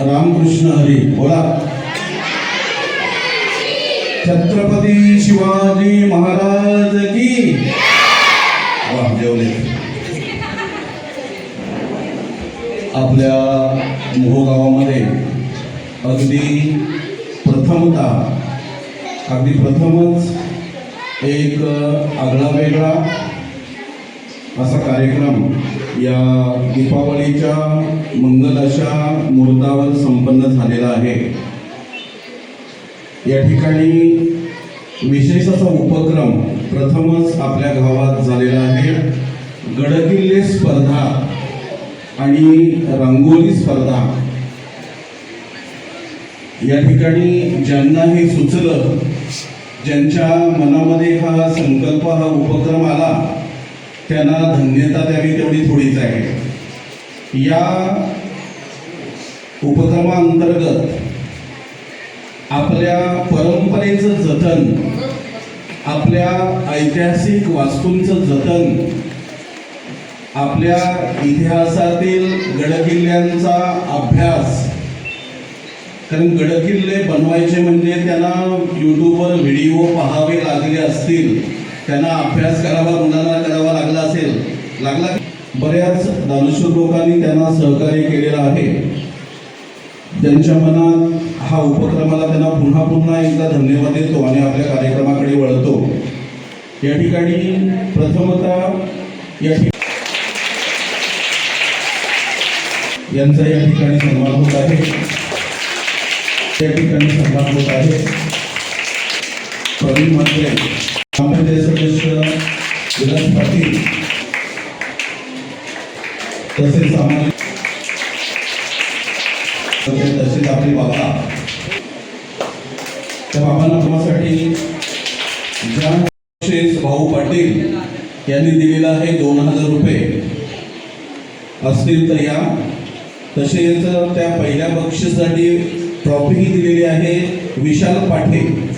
रामकृष्ण हरी बोला. छत्रपती शिवाजी महाराज की? वा जेवले. आपल्या मोहगावामध्ये अगदी प्रथमतः अगदी प्रथमच एक आगळा वेगळा असा कार्यक्रम या दीपावलीच्या मंगल अशा मुहूर्तावर संपन्न झालेला आहे. या ठिकाणी विशेष असा उपक्रम प्रथमच आपल्या गावात झालेला आहे. गडकिल्ले स्पर्धा आणि रांगोळी स्पर्धा. या ठिकाणी ज्यांना हे सुचलं ज्यांच्या मनामध्ये हा संकल्प हा उपक्रम आला त्यांना धन्यता द्यावी तेवढी थोडीच आहे. या उपक्रमाअंतर्गत आपल्या परंपरेचं जतन आपल्या ऐतिहासिक वास्तूंचं जतन आपल्या इतिहासातील गडकिल्ल्यांचा अभ्यास कारण गडकिल्ले बनवायचे म्हणजे त्यांना यूट्यूबवर व्हिडिओ पाहावे लागले असतील. त्यांना अभ्यास करावा मुलांना करावा लागला असेल लागला बऱ्याच दानशूर लोकांनी त्यांना सहकार्य केलेलं आहे. त्यांच्या मनात हा उपक्रमाला त्यांना पुन्हा पुन्हा एकदा धन्यवाद देतो आणि आपल्या कार्यक्रमाकडे वळतो. या ठिकाणी प्रथमतः या ठिकाणी यांचा या ठिकाणी सन्मान होत आहे. या ठिकाणी सन्मान होत आहे. प्रवीण म्हात्रे ग्रामपंचायत सदस्य विलास पाटील तसेच सामाजिक तसेच आपले बाबा त्या बाबांना तुम्हासाठी भाऊ पाटील यांनी दिलेला आहे दोन हजार रुपये असतील तर या तसेच त्या पहिल्या बक्षीसाठी ट्रॉफीही दिलेली आहे विशाल पाटील.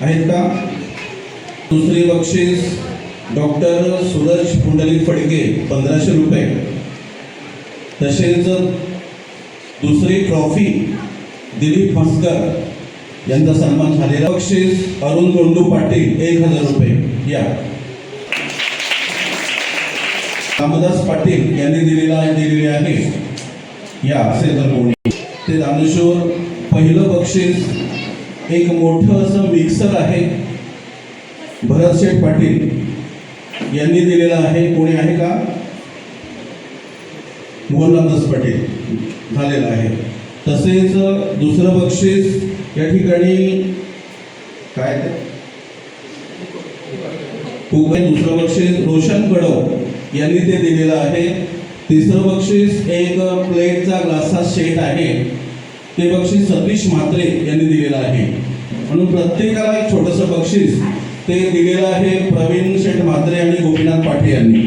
आहेत का? दुसरी बक्षीस डॉक्टर सूरज पुंडलिक फडके पंधराशे रुपये. तसेच दुसरी ट्रॉफी दिलीप भास्कर यांचा सन्मान झालेला बक्षीस अरुण गोंडू पाटील एक हजार रुपये. या. रामदास पाटील यांनी दिलेला दिलेले आहे. या असे तर कोणी. ते दानेश्वर पहिलं बक्षीस एक मोठं असं मिक्सर आहे. भरतशेठ पाटील यांनी दिलेलं आहे. कोणी आहे का? मोहनदास पाटील झालेला आहे. तसेच दुसरं बक्षीस या ठिकाणी काय खूप दुसरं बक्षीस रोशन कडव यांनी ते दिलेलं आहे. तिसरं बक्षीस एक प्लेटचा ग्लासचा सेट आहे. ते बक्षीस सतीश म्हात्रे यांनी दिलेलं आहे. म्हणून प्रत्येकाला एक छोटंसं बक्षीस ते दिलेलं आहे प्रवीण शेठ म्हात्रे आणि गोपीनाथ पाठे यांनी.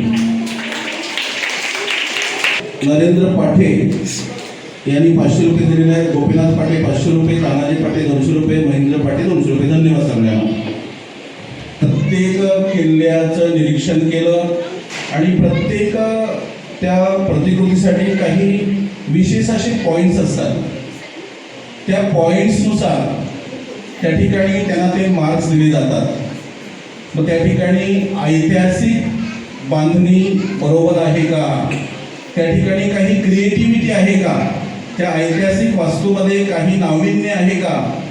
नरेंद्र पाठे यांनी पाचशे रुपये दिलेले आहेत. गोपीनाथ पाटे पाचशे रुपये तानाजी पाटे दोनशे रुपये महेंद्र पाटे दोनशे रुपये. धन्यवाद सगळ्यांना. प्रत्येक किल्ल्याचं निरीक्षण केलं आणि प्रत्येक त्या प्रतिकृतीसाठी काही विशेष असे पॉईंट्स असतात. त्या पॉईंट्सनुसार त्या ठिकाणी त्यांना ते मार्क्स दिले जातात. मग त्या ठिकाणी ऐतिहासिक बांधणी बरोबर आहे का? त्या ठिकाणी काही क्रिएटिव्हिटी आहे का? त्या ऐतिहासिक वास्तूमध्ये काही नाविन्य आहे का?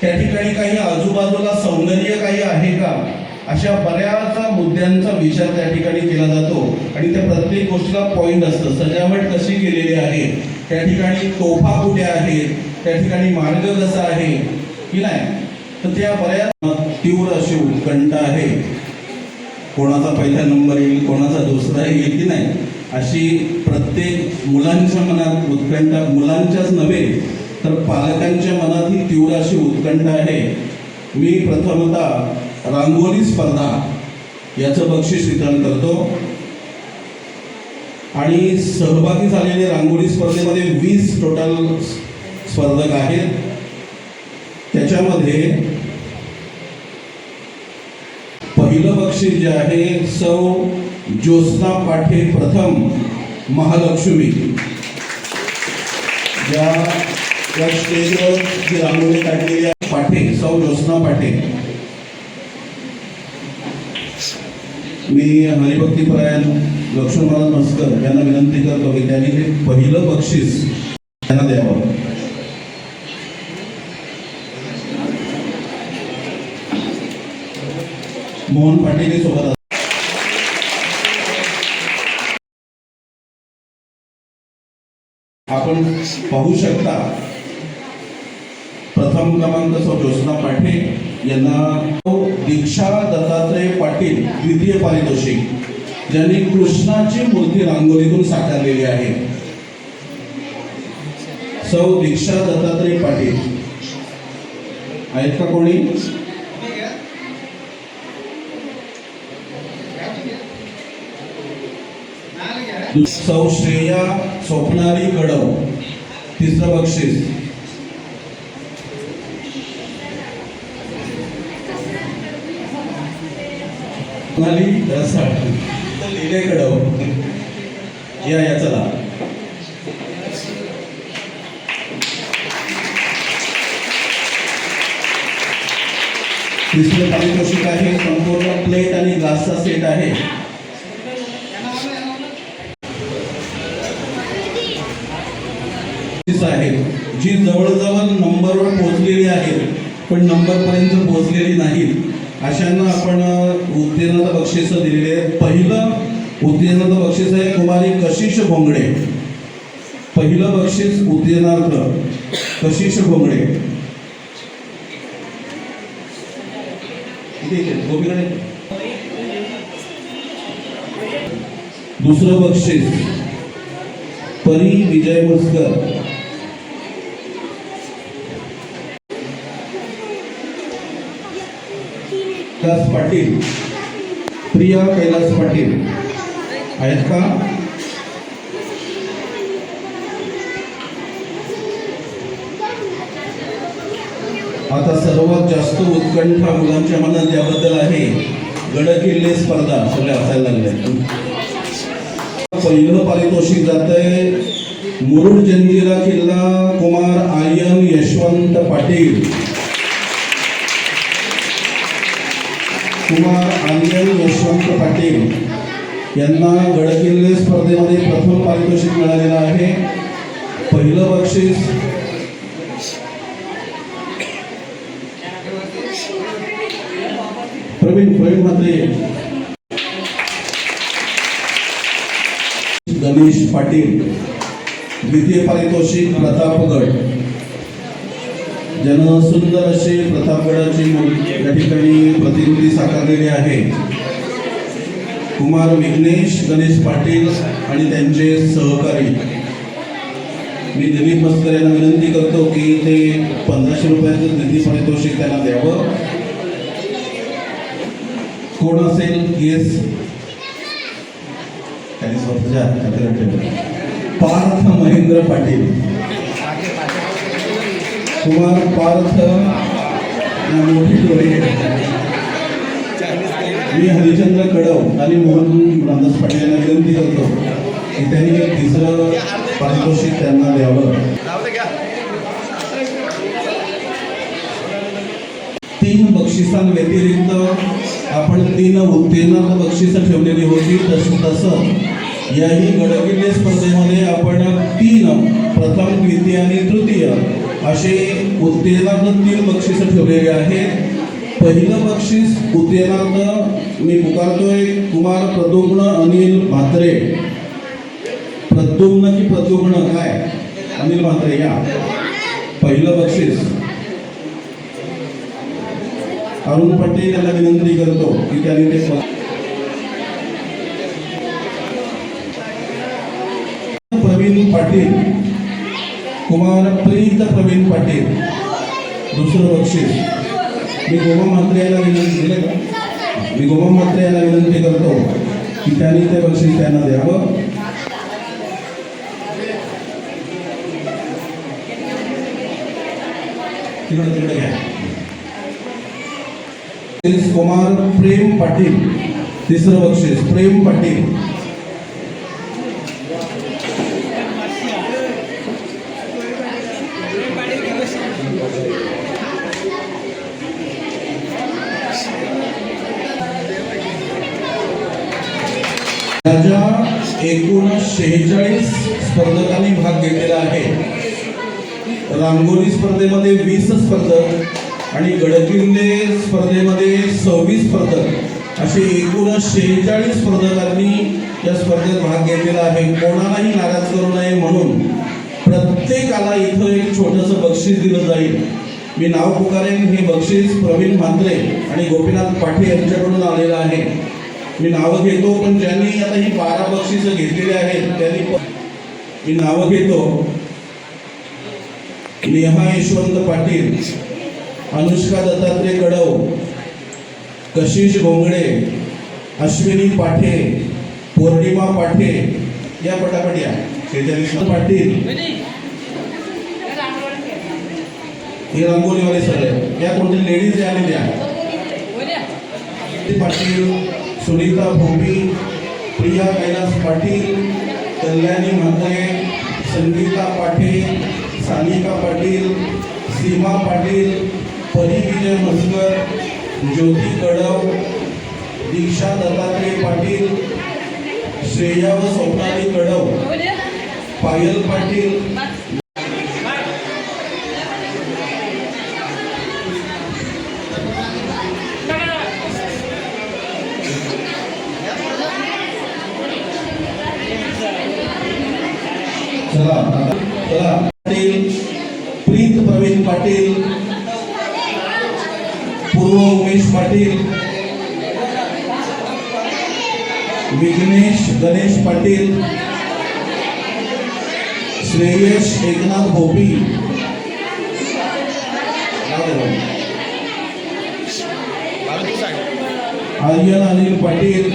त्या ठिकाणी काही आजूबाजूला सौंदर्य काही आहे का? अशा बऱ्याच मुद्द्यांचा विचार त्या ठिकाणी केला जातो. आणि त्या प्रत्येक गोष्टीला पॉईंट असतं. सजावट कशी केलेली आहे? त्या ठिकाणी तोफा कुठे आहेत? त्या ठिकाणी मार्ग कसा आहे? की नाही? तर त्या बऱ्याच तीव्र अशी उत्कंठ आहे. कोणाचा पहिला नंबर येईल कोणाचा दुसरा येईल की नाही अशी प्रत्येक मुलांच्या मनात उत्कंठा मुलांच्याच नव्हे तर पालकांच्या मनात ही तीव्र अशी उत्कंठ आहे. मी प्रथमतः रांगोळी स्पर्धा याचं बक्षीस वितरण करतो. आणि सहभागी झालेले रांगोळी स्पर्धेमध्ये वीस टोटल स्पर्धक आहेत. त्याच्यामध्ये पहिलं बक्षीस जे आहे सौ ज्योत्स्ना पाठे प्रथम महालक्ष्मी. ज्या त्या स्टेजवर जी रांगोळी काढलेली आहे पाठे सौ ज्योत्स्ना पाठे मी हरिभक्तीपरायण लक्ष्मणराव मस्कर यांना विनंती करतो की त्यांनी हे पहिलं बक्षीस त्यांना द्यावं मोहन पाटील सोबत आपण पाहू शकता प्रथम क्रमांक सौ ज्योत्ना पाठे यांना दीक्षा दत्तात्रय पाटील द्वितीय पारितोषिक. ज्यांनी कृष्णाची मूर्ती रांगोळीतून साकारलेली आहे. सौ दीक्षा दत्तात्रय पाटील. आहेत का कोणी? सौ श्रेया स्वप्नाली कडव तिसरं बक्षीस. स्वप्नाली रसाळ. लिहिले गडव या या चला. तिसरं पारितोषिक आहे. संपूर्ण प्लेट आणि ग्लासचा सेट आहे बक्षीस आहेत जी जवळजवळ नंबरवर पोहोचलेली आहेत पण नंबरपर्यंत पोहोचलेली नाहीत. अशांना आपण उत्तीर्णता बक्षीस दिलेली आहेत. पहिलं उत्तीर्णता बक्षीस आहे कुमारी कशिश भोंगडे. पहिलं बक्षीस उत्तीर्णार्थ कशिश भोंगडे. दुसरं बक्षीस परी विजय मस्कर कैलास पाटील प्रिया कैलास पाटील. आहेत का? आता सर्वात जास्त उत्कंठा मुलांच्या मनात याबद्दल आहे गडकिल्ले स्पर्धा. सगळे असायला लागले. पहिलं पारितोषिक जात आहे मुरुड जंजिरा किल्ला कुमार आर्यन यशवंत पाटील. कुमार आर्यन यशवंत पाटील यांना गडकिल्ले स्पर्धेमध्ये प्रथम पारितोषिक मिळालेलं आहे. पहिलं बक्षीस प्रवीण प्रवीण म्हात्रे गणेश पाटील द्वितीय पारितोषिक प्रतापगड. ज्यानं सुंदर असे प्रतापगडाची मूर्ती या ठिकाणी प्रतिनिधी साकारलेली आहे. कुमार विघ्नेश गणेश पाटील आणि त्यांचे सहकारी. मी दिलीप मस्कर यांना विनंती करतो की ते पंधराशे रुपयाचं निधी पारितोषिक त्यांना द्यावं. कोण असेल? येस. त्यांनी स्वतःच्या पार्थ महेंद्र पाटील. कुमार पार्थ मोठी डोळे मी हरिचंद्र कडव आणि मोहन रामदास पाटील यांना विनंती करतो की त्यांनी एक तिसरं पारितोषिक त्यांना द्यावं. तीन बक्षिसांव्यतिरिक्त आपण तीन उत्तीर्ण बक्षिसं ठेवलेली होती तसं तसं याही गडकिल्ले स्पर्धेमध्ये आपण तीन प्रथम द्वितीय आणि तृतीय असे उत्तीर्णार्थ तीन बक्षिसं ठेवलेले आहेत. पहिलं बक्षीस उत्तीर्णार्थ मी पुकारतोय कुमार प्रदुग्न अनिल म्हात्रे प्रद्युम्न की प्रद्युम्न काय? अनिल म्हात्रे या. पहिलं बक्षीस. अरुण पटेल यांना विनंती करतो की त्यांनी ते प्रवीण पाटील. कुमार प्रीत प्रवीण पाटील. दुसरं बक्षीस. मी गोमा म्हात्रे याला विनंती दिले का? मी गोमा म्हात्रे याला विनंती करतो की त्यांनी ते बक्षीस त्यांना द्यावं. तिकडे तिकडे घ्या. कुमार प्रेम पाटील. तिसरं बक्षीस प्रेम पाटील. एकूण शेहेचाळीस स्पर्धकांनी भाग घेतलेला आहे. रांगोळी स्पर्धेमध्ये वीस स्पर्धक आणि गडकिल्ले स्पर्धेमध्ये सव्वीस स्पर्धक. असे एकूण शेहेचाळीस स्पर्धकांनी या स्पर्धेत भाग घेतलेला आहे. कोणालाही नाराज करू नये म्हणून प्रत्येकाला इथं एक छोटंसं बक्षीस दिलं जाईल. मी नाव पुकारेन हे बक्षीस प्रवीण म्हात्रे आणि गोपीनाथ पाठे यांच्याकडून आलेलं आहे. मी नावं घेतो पण ज्यांनी आता ही बारा बक्षिसं घेतलेली आहेत. त्यांनी मी नावं घेतो. नेहा यशवंत पाटील अनुष्का दत्तात्रय कडव कशिश घोंगडे अश्विनी पाठे पौर्णिमा पाठे या पटापट या. शेजारी पाटील. हे रंगोलीवाले सगळे. या कोणते लेडीज या आणि द्या. पाटील. सुनीता भोपी प्रिया कैलास पाटील कल्याणी म्हात्रे संगीता पाटील सानिका पाटील सीमा पाटील परी विजय मस्कर ज्योती कडव दीक्षा दत्तात्रय पाटील श्रेया व स्वप्नाली कडव पायल पाटील पूर्व उमेश पाटील विघ्नेश गणेश पाटील श्रेयश एकनाथ भोपी नाव दे बाबा. आर्यन अनिल पाटील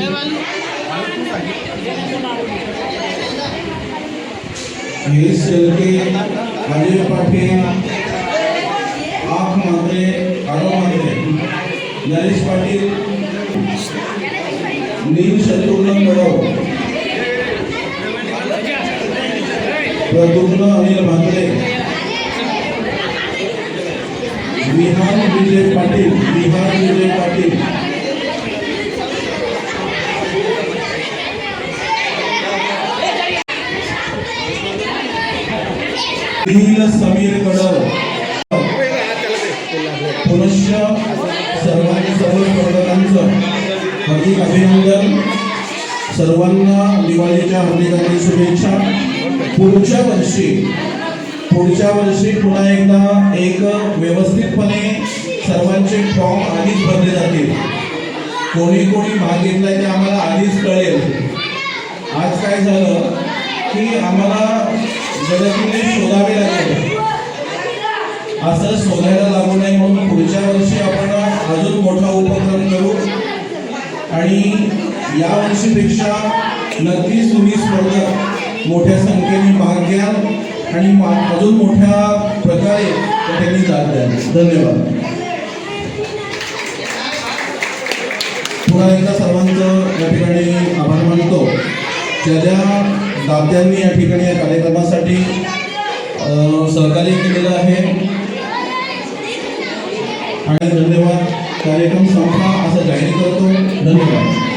हे शेळके अजय पाटील आख नरेश पाटील नील शत्रुघ्न कडव प्रदुग्न अनिल म्हात्रे विहान विजय पाटील विहान विजय पाटील। समीर हार्दिक अभिनंदन. सर्वांना दिवाळीच्या हार्दिक शुभेच्छा. पुढच्या वर्षी पुढच्या वर्षी पुन्हा एकदा एक व्यवस्थितपणे सर्वांचे फॉर्म आधीच भरले जातील. कोणी कोणी भाग घेतलाय ते आम्हाला आधीच कळेल. आज काय झालं की आम्हाला जगतिले शोधावे लागेल. असं शोधायला लागू नये म्हणून पुढच्या वर्षी आपण अजून मोठा उपक्रम करू. आणि या वर्षीपेक्षा नक्कीच तुम्ही स्पर्धक मोठ्या संख्येने भाग घ्या आणि मा- अजून मोठ्या प्रकारे त्या ठिकाणी जात द्या धन्यवाद. पुन्हा एकदा सर्वांचं या ठिकाणी आभार मानतो. ज्या ज्या दात्यांनी या ठिकाणी या कार्यक्रमासाठी सहकार्य केलेलं आहे. आणि धन्यवाद. कार्यक्रम संपला. असं जाहीर करतो. धन्यवाद.